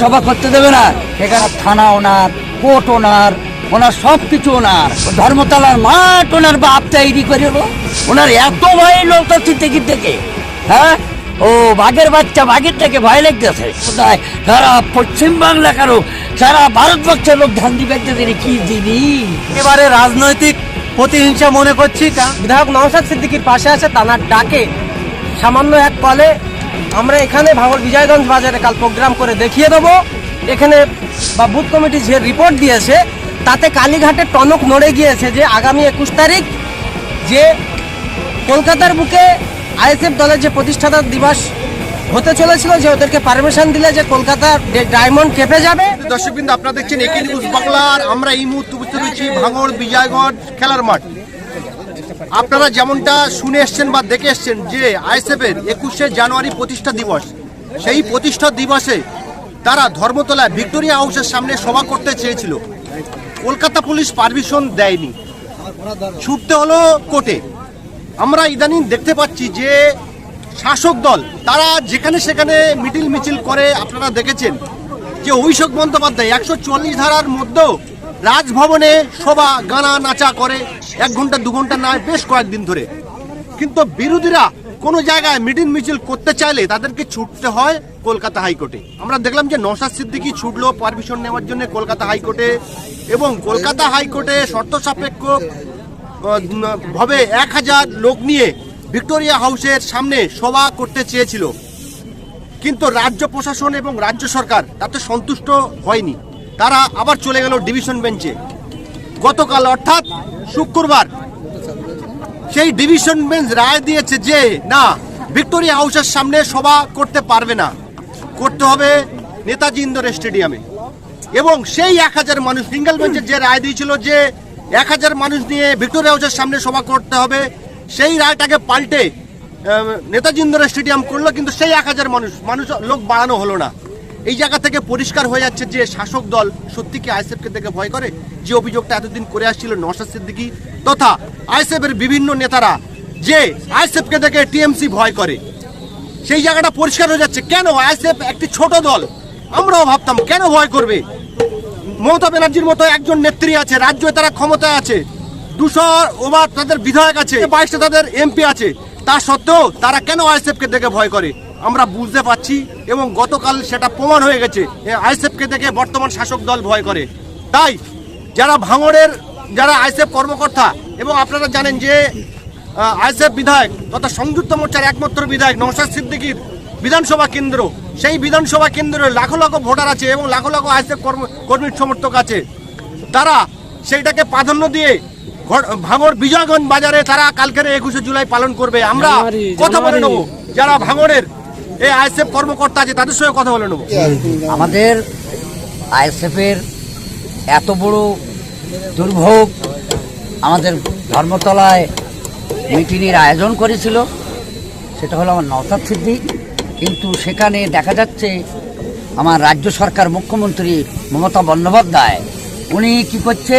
সভা করতে দেবে না। সেখানে থানা ওনার কোর্ট ওনার ওনার সব কিছু ওনার। ধর্মতলার মাঠ ওনার বাপ তৈরি করে। ওনার এত ভয় লোকটা টিকিট থেকে হ্যাঁ? ও বাঘের বাচ্চা বাঘের থেকে ভয় লাগতেছে। কোথায়? সারা পশ্চিম বাংলা কারও সারা ভারতবর্ষের লোক ধান দিবে কি জিনিস? এবারে রাজনৈতিক প্রতিহিংসা মনে করছি কা- বিধায়ক নওশাদ সিদ্দিকির পাশে আছে তানার ডাকে। সামান্য এক কলে আমরা এখানে ভাঙর বিজয়গঞ্জ বাজারে কাল প্রোগ্রাম করে দেখিয়ে দেবো। এখানে বা বুথ কমিটি যে রিপোর্ট দিয়েছে, তাতে কালীঘাটে টনক নড়ে গিয়েছে যে আগামী একুশ তারিখ যে কলকাতার বুকে আইএসএফ দলের যে প্রতিষ্ঠাতা দিবস হতে চলেছিল, যে ওদেরকে পারমিশন দিলে যে কলকাতা ডায়মন্ড কেঁপে যাবে। দর্শকবৃন্দ, আপনারা দেখছেন একে নিউজ বাংলার। আমরা এই মুহূর্তে উপস্থিত রয়েছি ভাঙড় বিজয়গঞ্জ খেলার মাঠ। আপনারা যেমনটা শুনে এসছেন বা দেখে এসছেন যে আইএসএফ এর একুশে জানুয়ারি প্রতিষ্ঠা দিবস, সেই প্রতিষ্ঠা দিবসে তারা ধর্মতলায় ভিক্টোরিয়া হাউসের সামনে সভা করতে চেয়েছিল। কলকাতা পুলিশ পারমিশন দেয়নি। ছুটতে হলো কোর্টে। আমরা ইদানিং দেখতে পাচ্ছি যে শাসক দল, তারা যেখানে সেখানে মিটিল মিছিল করে, আপনারা দেখেছেন যে অভিষেক বন্দ্যোপাধ্যায় একশো চুয়াল্লিশ ধারার মধ্যেও রাজভবনে সভা, গানা, নাচা করে। এক ঘণ্টা, দু ঘণ্টা নয় বেশ কয়েকদিন ধরে। কিন্তু বিরোধীরা কোনো জায়গায় মিটিং মিছিল করতে চাইলে তাদেরকে ছুটতে হয় কলকাতা হাইকোর্টে। আমরা দেখলাম যে নসাদ সিদ্দিকি ছুটলো পারমিশন নেওয়ার জন্য কলকাতা হাইকোর্টে এবং কলকাতা হাইকোর্টে শর্ত সাপেক্ষ ভাবে এক হাজার লোক নিয়ে ভিক্টোরিয়া হাউসের সামনে সভা করতে চেয়েছিল। কিন্তু রাজ্য প্রশাসন এবং রাজ্য সরকার তাতে সন্তুষ্ট হয়নি। তারা আবার চলে গেল ডিভিশন বেঞ্চে। গতকাল অর্থাৎ শুক্রবার সেই ডিভিশন বেঞ্চ রায় দিয়েছে যে, না ভিক্টোরিয়া হাউসের সামনে সভা করতে পারবে না। করতে হবে নেতাজি ইন্দোর স্টেডিয়ামে। এবং সেই এক হাজার মানুষ সিঙ্গেল বেঞ্চের যে রায় দিয়েছিল যে, এক হাজার মানুষ নিয়ে ভিক্টোরিয়া হাউসের সামনে সভা করতে হবে, সেই রায়টাকে পাল্টে নেতাজি ইন্দোর স্টেডিয়াম করল, কিন্তু সেই এক হাজার মানুষ মানুষ, লোক বাড়ানো হলো না। এই জায়গা থেকে পরিষ্কার হয়ে যাচ্ছে যে শাসক দল সত্যি কি আইএসএফকে দেখে ভয় করে? যে অভিযোগটা এতদিন করে আসছিল নওশাদ সিদ্দিকি তথা আইএসএফ এর বিভিন্ন নেতারা যে আইএসএফকে দেখে টিএমসি ভয় করে। সেই জায়গাটা পরিষ্কার হয়ে যাচ্ছে। কেন আইএসএফ একটি ছোট দল? আমরাও ভাবতাম, কেন ভয় করবে? মমতা ব্যানার্জির মতো একজন নেত্রী আছে, রাজ্যে তারা ক্ষমতায় আছে, দুশো ওভার তাদের বিধায়ক আছে, বাইশটা তাদের এমপি আছে। তা সত্ত্বেও তারা কেন আইএসএফকে দেখে ভয় করে? আমরা বুঝতে পারছি এবং গতকাল সেটা প্রমাণ হয়ে গেছে আইএসএফকে দেখে বর্তমান শাসক দল ভয় করে। তাই যারা ভাঙড়ের যারা আইএসএফ কর্মকর্তা এবং আপনারা জানেন যে আইএসএফ বিধায়ক তথা সংযুক্ত মোর্চার একমাত্র বিধায়ক নওশাদ সিদ্দিকীর বিধানসভা কেন্দ্র সেই বিধানসভা কেন্দ্রে লাখো লাখো ভোটার আছে এবং লাখো লাখো আইএসএফ কর্ম- কর্মীর সমর্থক আছে। তারা সেইটাকে প্রাধান্য দিয়ে ভাঙড় বিজয়গঞ্জ বাজারে তারা কালকের একুশে জুলাই পালন করবে। আমরা কথা বলে নেব যারা ভাঙড়ের এই আইএসএফ কর্মকর্তা আছে তাদের সঙ্গে কথা বলে নেব। আমাদের আইএসএফের এত বড় দুর্ভোগ আমাদের ধর্মতলায় মিটিংয়ের আয়োজন করেছিল, সেটা হলো আমার নওসাদ সিদ্দিক। কিন্তু সেখানে দেখা যাচ্ছে আমার রাজ্য সরকার মুখ্যমন্ত্রী মমতা বন্দ্যোপাধ্যায়, উনি কি করছে?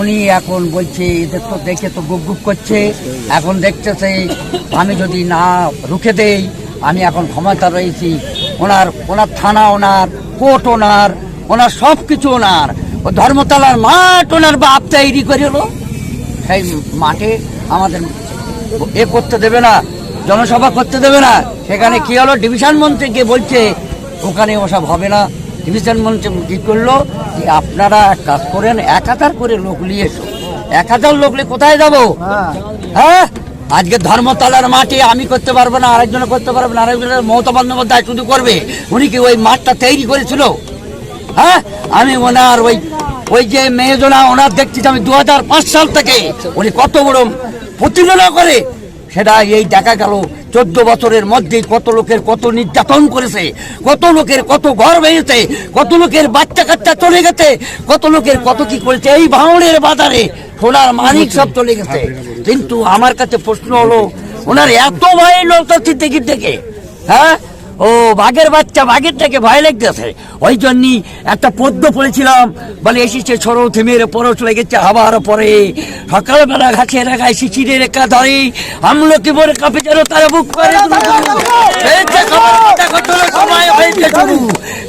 উনি এখন বলছে, এদের তো দেখে তো গুপ গুপ করছে। এখন দেখতেছে, আমি যদি না রুখে দেই আমি এখন ক্ষমতা রয়েছি। ওনার ওনার থানা ওনার কোর্ট ওনার ওনার সব কিছু ওনার। ও ধর্মতলার মাঠ ওনার বাপ তৈরি করে এলো সেই মাঠে আমাদের এ করতে দেবে না জনসভা করতে দেবে না। সেখানে কি হলো? ডিভিশন মন্ত্রী গিয়ে বলছে ওখানে ওসব হবে না। ডিভিশন মন্ত্রী কি করল? যে আপনারা এক কাজ করেন এক হাজার করে লোক নিয়ে এসো। এক হাজার লোক নিয়ে কোথায় যাব? হ্যাঁ? আজকে ধর্মতলার মাঠে আমি করতে পারব না আরেকজন করতে পারবে না, আরেকজনের মমতা বন্দ্যোপাধ্যায় শুধু করবে। উনি কি ওই মাঠটা তৈরি করেছিল? হ্যাঁ? আমি ওনার ওই ওই যে মেয়েজনা ওনার দেখছি আমি দু হাজার পাঁচ সাল থেকে উনি কত বড় প্রতিযোগিতা করে। সেটা এই দেখা গেল চোদ্দ বছরের মধ্যে কত লোকের কত নির্যাতন করেছে, কত লোকের কত ঘর ভেঙেছে, কত লোকের বাচ্চা কাচ্চা চলে গেছে, কত লোকের কত কি করেছে। এই ভাঙড়ের বাজারে সোনার মানিক সব চলে গেছে। কিন্তু আমার কাছে প্রশ্ন হলো ওনার এত ভয় তো টিকিট থেকে হ্যাঁ? ও বাঘের বাচ্চা বাঘের থেকে ভয় লাগতেছে। ওই জন্যই একটা পদ্য পড়েছিলাম বলে এসেছে ছোড়ো থেমের পরশ লেগেছে আবার পরে। সকালবেলা ঘাসে রাখায় শিশিরে রেখা ধরে আমলকি বলে কাপে যেন তারা বুক করে।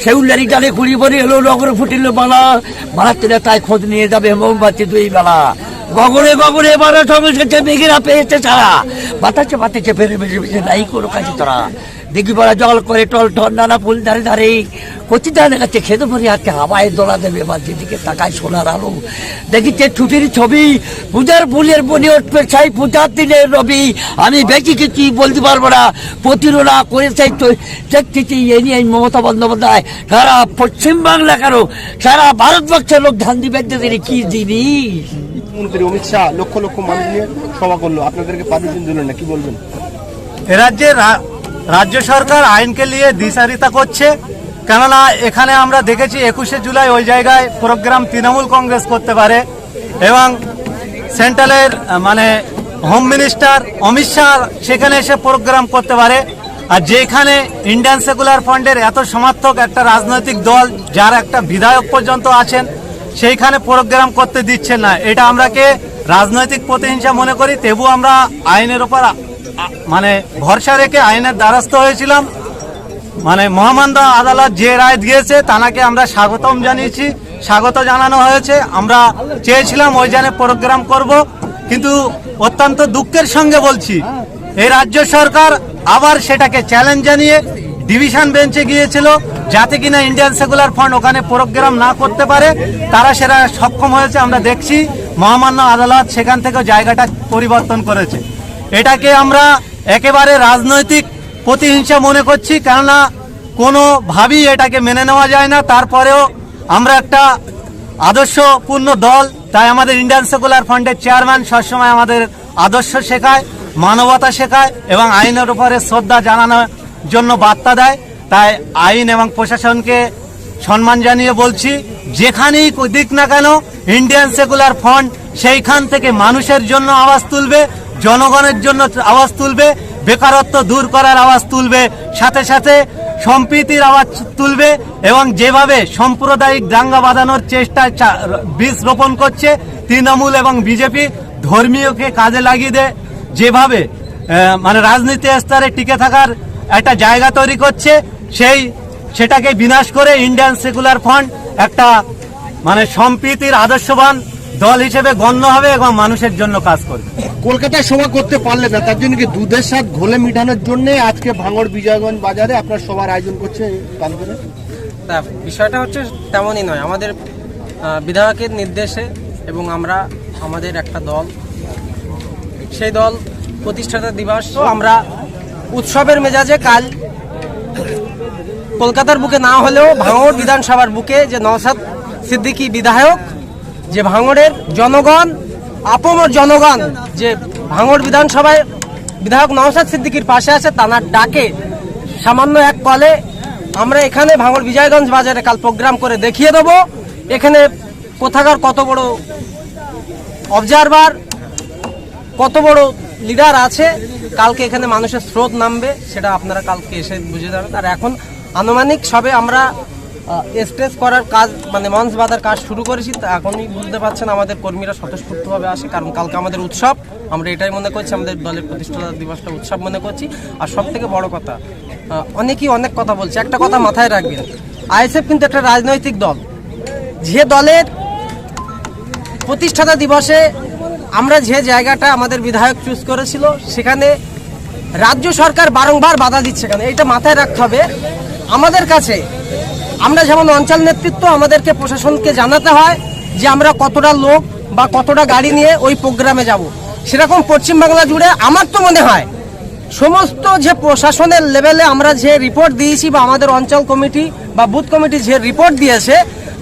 সেউলারি ডালে কুড়ি বলে এলো নগর ফুটিল মালা তেলে তাই খোঁজ নিয়ে যাবে মোমবাতি দুই বেলা। গগনে গগনে বারা সঙ্গে মেঘেরা পেয়েছে ছাড়া বাতাসে বাতাসে ফেরে বেশি বেশি নাই কোনো কাজে তোরা। দেখি বড় জল করে টল টল নানা ফুল ধারে ধারে। কচি ধারে কাছে খেতে পরি হাতে হাওয়ায় দোলা দেবে বা যেদিকে তাকায় সোনার আলো। দেখিছে ছুটির ছবি পূজার ফুলের বনে উঠবে সেই পূজার দিনের রবি। আমি বেশি কিছু বলতে পারব না প্রতিরোধা করে সেই তো দেখতেছি এ নিয়ে মমতা বন্দ্যোপাধ্যায়। সারা পশ্চিমবাংলা কেন? সারা ভারতবর্ষের লোক ধান দিবে দেখতে কি জিনিস। মন্ত্রী অমিত শাহ লক্ষ লক্ষ মানুষ নিয়ে সভা করল। আপনাদেরকে পারমিশন দিল না কি বলবেন? এ রাজ্যে সরকার আইনকে নিয়ে দিশারিতা করছে। কেননা এখানে আমরা দেখেছি একুশে জুলাই ওই জায়গায় প্রোগ্রাম তৃণমূল কংগ্রেস করতে পারে এবং সেন্ট্রালের মানে হোম মিনিস্টার অমিত শাহ সেখানে এসে প্রোগ্রাম করতে পারে। আর যেখানে ইন্ডিয়ান সেকুলার ফান্ডের এত সমর্থক একটা রাজনৈতিক দল, যার একটা বিধায়ক পর্যন্ত আছেন, সেইখানে প্রোগ্রাম করতে দিচ্ছেন না। এটা আমরাকে রাজনৈতিক প্রতিহিংসা মনে করি, তবু আমরা আইনের আ- মানে ভরসা রেখে আইনের দ্বারস্থ হয়েছিলাম। মানে মহামান্য আদালত যে রায় দিয়েছে, তানাকে আমরা স্বাগতম জানিয়েছি। স্বাগত জানানো হয়েছে। আমরা চেয়েছিলাম ওই জানে প্রোগ্রাম করব, কিন্তু অত্যন্ত দুঃখের সঙ্গে বলছি, এই রাজ্য সরকার আবার সেটাকে চ্যালেঞ্জ জানিয়ে ডিভিশন বেঞ্চে গিয়েছিল, যাতে কিনা ইন্ডিয়ান সেকুলার ফান্ড ওখানে প্রোগ্রাম না করতে পারে। তারা সেটা সক্ষম হয়েছে, আমরা দেখছি। মহামান্য আদালত সেখান থেকে জায়গাটা পরিবর্তন করেছে। এটাকে আমরা একেবারে রাজনৈতিক প্রতিহিংসা মনে করছি, কেননা কোনোভাবেই এটাকে মেনে নেওয়া যায় না। তারপরেও আমরা একটা আদর্শপূর্ণ দল, তাই আমাদের ইন্ডিয়ান সেকুলার ফান্ডের চেয়ারম্যান সবসময় আমাদের আদর্শ শেখায়, মানবতা শেখায় এবং আইনের উপরে শ্রদ্ধা জানানোর জন্য বার্তা দেয়। তাই আইন এবং প্রশাসনকে সম্মান জানিয়ে বলছি, যেখানেই দিক না কেন ইন্ডিয়ান সেকুলার ফ্রন্ট সেইখান থেকে মানুষের জন্য আওয়াজ তুলবে। জনগণের জন্য আওয়াজ তুলবে, বেকারত্ব দূর করার আওয়াজ তুলবে, সাথে সাথে সম্প্রীতির আওয়াজ তুলবে এবং যেভাবে সাম্প্রদায়িক দাঙ্গা বাঁধানোর চেষ্টা বীজ রোপণ করছে তৃণমূল এবং বিজেপি, ধর্মীয়কে কাজে লাগিয়ে দেয় যেভাবে মানে রাজনীতি স্তরে টিকে থাকার একটা জায়গা তৈরি করছে, সেই, সেটাকে বিনাশ করে ইন্ডিয়ান সেকুলার ফান্ড একটা মানে সম্প্রীতির আদর্শবান দল হিসেবে গণ্য হবে এবং মানুষের জন্য কাজ করবে। কলকাতায় সভা করতে পারলে না তার জন্য কি দুধের সাথ ঘোলে মিটানোর জন্য আজকে ভাঙড় বিজয়গঞ্জ বাজারে আপনার সবার আয়োজন করছে কালকে তা বিষয়টা হচ্ছে তেমনই নয়। আমাদের বিধায়কের নির্দেশে এবং আমরা আমাদের একটা দল সেই দল প্রতিষ্ঠাতা দিবস আমরা উৎসবের মেজাজে কাল কলকাতার বুকে না হলেও ভাঙড় বিধানসভার বুকে যে নওসাদ সিদ্দিকী বিধায়ক যে ভাঙড়ের জনগণ, আপমর জনগণ, যে ভাঙড় বিধানসভায় বিধায়ক নওসাদ সিদ্দিকীর পাশে আছে, তানার ডাকে সামান্য এক কলে আমরা এখানে ভাঙড় বিজয়গঞ্জ বাজারে কাল প্রোগ্রাম করে দেখিয়ে দেবো। এখানে কোথাকার কত বড় অবজারভার কত বড় লিডার আছে, কালকে এখানে মানুষের স্রোত নামবে, সেটা আপনারা কালকে এসে বুঝে যাবেন। আর এখন আনুমানিক সবে আমরা স্টেজ করার কাজ মানে মঞ্চ বাঁধার কাজ শুরু করেছি, তা এখনই বুঝতে পারছেন আমাদের কর্মীরা স্বতঃস্ফূর্তভাবে আসে, কারণ কালকে আমাদের উৎসব, আমরা এটাই মনে করছি, আমাদের দলের প্রতিষ্ঠাতা দিবসটা উৎসব মনে করছি। আর সব থেকে বড় কথা অনেকেই অনেক কথা বলছে, একটা কথা মাথায় রাখবেন, আইএসএফ কিন্তু একটা রাজনৈতিক দল। যে দলের প্রতিষ্ঠাতা দিবসে আমরা যে জায়গাটা আমাদের বিধায়ক চুজ করেছিল, সেখানে রাজ্য সরকার বারংবার বাধা দিচ্ছে কেন? এটা মাথায় রাখতে হবে। আমাদের কাছে আমরা যেমন অঞ্চল নেতৃত্ব, আমাদেরকে প্রশাসনকে জানাতে হয় যে আমরা কতটা লোক বা কতটা গাড়ি নিয়ে ওই প্রোগ্রামে যাব। সেরকম পশ্চিমবাংলা জুড়ে আমার তো মনে হয় সমস্ত যে প্রশাসনের লেভেলে আমরা যে রিপোর্ট দিয়েছি বা আমাদের অঞ্চল কমিটি বা বুথ কমিটি যে রিপোর্ট দিয়েছে,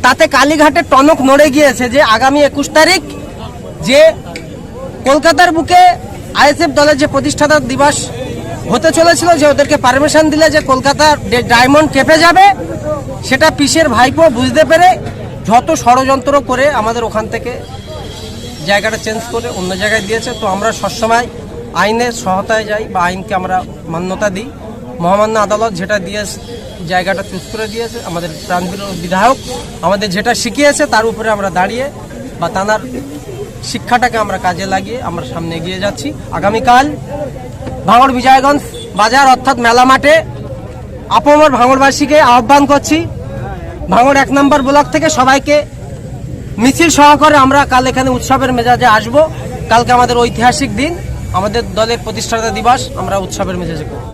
তাতে কালীঘাটে টনক নড়ে গিয়েছে যে আগামী একুশ তারিখ যে কলকাতার বুকে আইএসএফ দলের যে প্রতিষ্ঠাতা দিবস হতে চলেছিল যে ওদেরকে পারমিশন দিলে যে কলকাতার ডায়মন্ড কেঁপে যাবে সেটা পিসের ভাইপো বুঝতে পেরে যত ষড়যন্ত্র করে আমাদের ওখান থেকে জায়গাটা চেঞ্জ করে অন্য জায়গায় দিয়েছে। তো আমরা সবসময় আইনের সহায়তায় যাই বা আইনকে আমরা মান্যতা দিই। মহামান্য আদালত যেটা দিয়ে জায়গাটা চুজ করে দিয়েছে, আমাদের প্রাণবীর বিধায়ক, আমাদের যেটা শিখিয়েছে তার উপরে আমরা দাঁড়িয়ে বা তানার শিক্ষাটাকে আমরা কাজে লাগিয়ে আমরা সামনে এগিয়ে যাচ্ছি। আগামীকাল ভাঙড় বিজয়গঞ্জ বাজার অর্থাৎ মেলা মাঠে আপমর ভাঙড়বাসীকে আহ্বান করছি। ভাঙড় এক নম্বর ব্লক থেকে সবাইকে মিছিল সহকারে আমরা কাল এখানে উৎসবের মেজাজে আসব। কালকে আমাদের ঐতিহাসিক দিন, আমাদের দলের প্রতিষ্ঠাতা দিবস, আমরা উৎসবের মেজাজে করব।